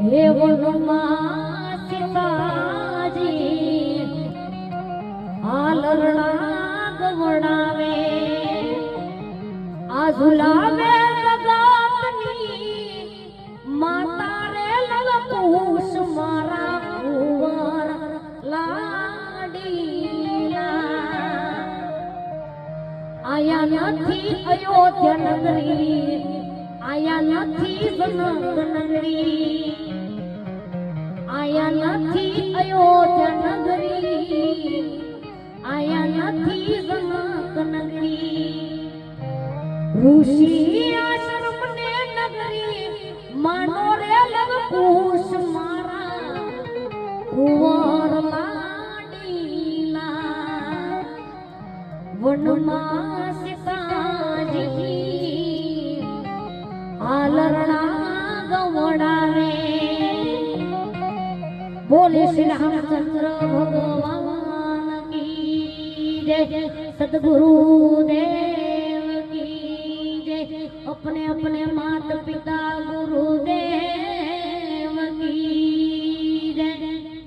હે વનમાં સીતાજી હાલરણા ગવડાવે આ ઝુલાવે જગતની માતા રે લલકુશ મારા કુંવર લાડીલા આયા નથી અયોધ્યા નગરી, આયા નથી જનક નગરી. આયા નથી અયોધ્યા નગરી, આયા નથી જનક નગરી. ઋષિ આશ્રમ ને નગરી, માનો રે કુંવર લાડીલા વનમાં સીતાજી બોલે શ્રી રામચંદ્ર ભગવાન કી જય સદગુરુ દેવ કી જય. અપને અપને માતા પિતા